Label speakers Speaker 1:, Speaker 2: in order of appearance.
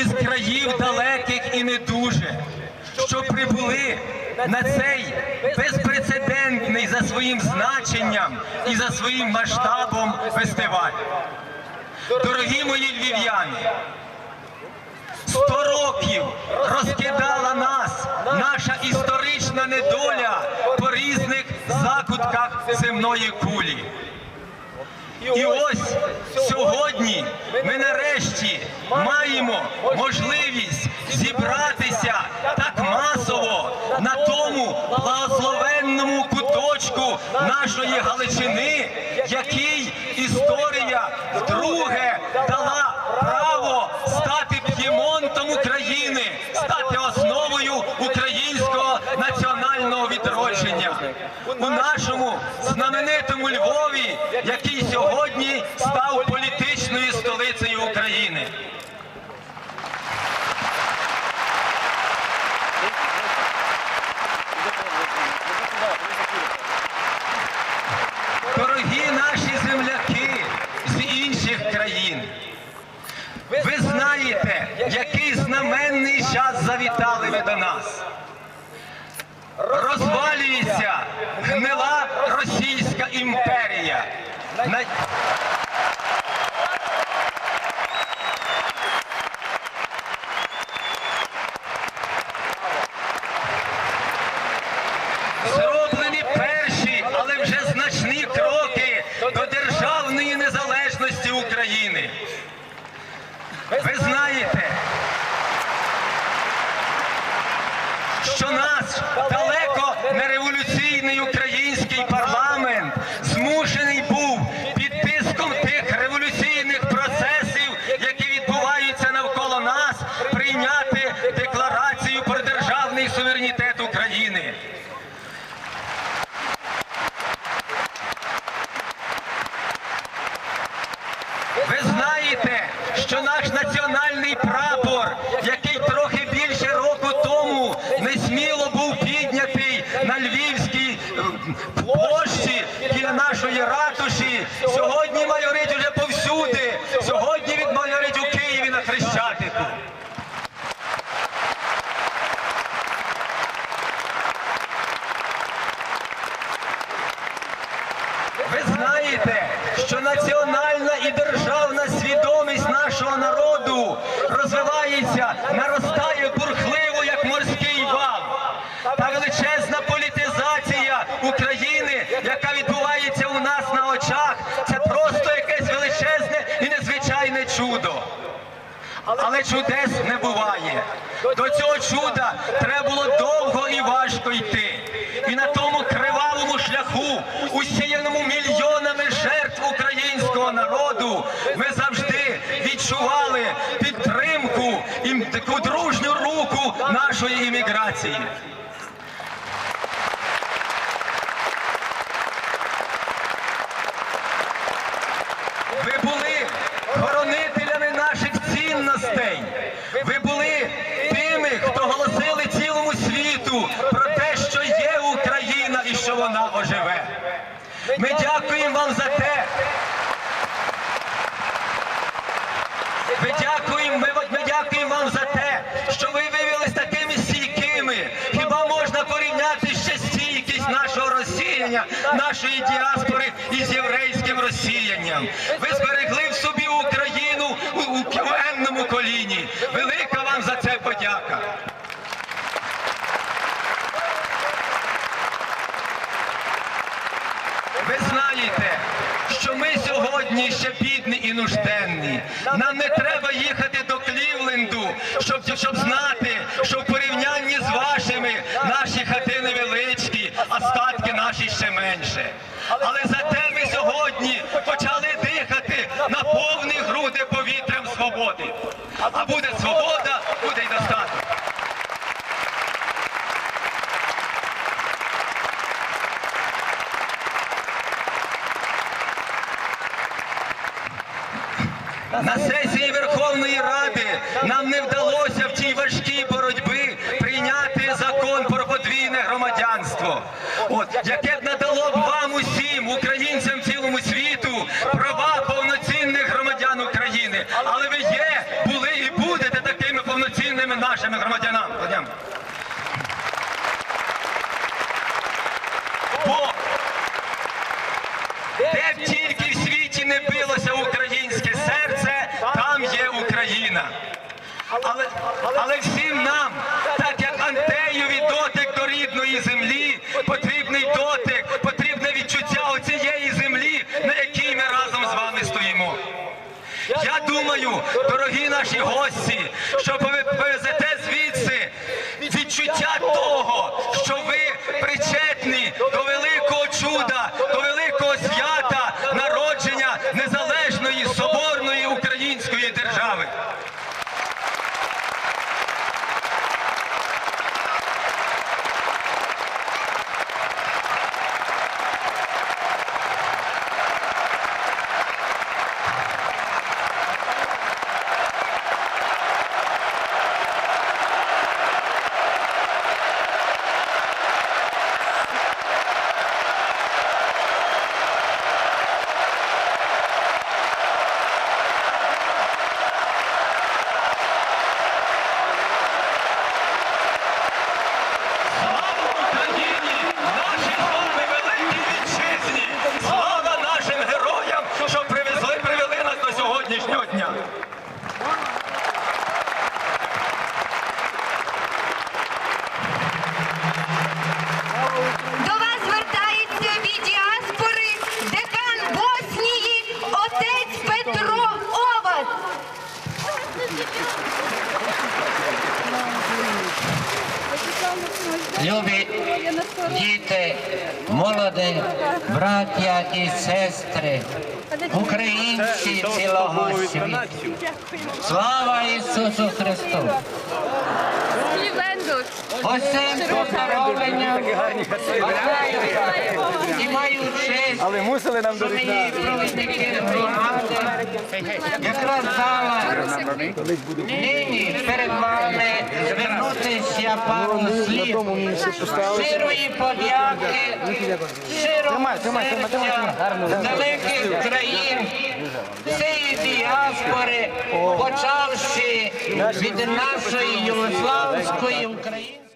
Speaker 1: із країв далеких і не дуже, що прибули на цей безпрецедентний за своїм значенням і за своїм масштабом фестиваль. Дорогі мої львів'яни, сто років розкидала нас наша історична недоля по різних закутках земної кулі. І ось сьогодні ми нарешті маємо можливість зібратися так масово на тому благословенному куточку нашої Галичини, який історія вдруге дала право стати п'ємонтом України, стати основою українського національного відродження у нашому знаменитому Львові, який сьогодні став політичною столицею України. Дорогі наші земляки з інших країн, ви знаєте, який знаменний час завітали ви до нас. Розвалюється гнила Російська імперія. На- Зроблені перші, але вже значні кроки до державної незалежності України. Ви знаєте, що наш далеко не революційний український національний прапор, який трохи більше року тому несміло був піднятий на Львівській е, площі біля нашої ратуші, сьогодні майорить уже повсюди. Сьогодні він майорить у Києві на Хрещатику. Ви знаєте, що національна і державна на це просто якесь величезне і незвичайне чудо. Але чудес не буває. До цього чуда треба було довго і важко йти. І на тому кривавому шляху, усіяному мільйонами жертв українського народу, ми завжди відчували підтримку і таку дружню руку нашої імміграції. Ви були хоронителями наших цінностей. Ви були тими, хто голосили цілому світу про те, що є Україна і що вона оживе. Ми дякуємо вам за те. Ми дякуємо, ми, ми дякуємо вам за те, що ви виявилися такими стійкими. Хіба можна порівняти ще стійкість нашого розсіяння, нашої діаспори із єврейським розсіянням? Ви зберегли в собі Україну у, у п'юенному коліні. Велика вам за це подяка. Ви знаєте, що ми сьогодні ще бідні і нужденні. Нам не треба їхати до Клівленду, щоб, щоб знати, що в порівнянні з вашими наші хати невеличкі, а статки наші ще менше. Але А буде свобода, буде й достаток. На сесії Верховної Ради нам не вдалося в цій важкій боротьбі прийняти закон про подвійне громадянство, от яке б надало б вам усім, українцям цілому світу, права повноцінних громадян України. Але ви є, були і будете такими нашим громадянам. Вадим. Бо де б тільки в світі не билося українське серце, там є Україна. Але, але всім нам, так як Антеєві дотик до рідної землі, потрібний дотик, потрібне відчуття оцієї землі, на якій ми разом з вами стоїмо. Я думаю, дорогі наші гості, що ви
Speaker 2: діти, молоді, браття і сестри, українці цілого світу. Слава Ісусу Христу! Усім поздоровлення
Speaker 3: Але мусили нам
Speaker 2: провідники якраз зала. Нині перед вами звернутися пару слів щирої подяки, серця з далеких країн, цієї діаспори, почавши від нашої югославської української.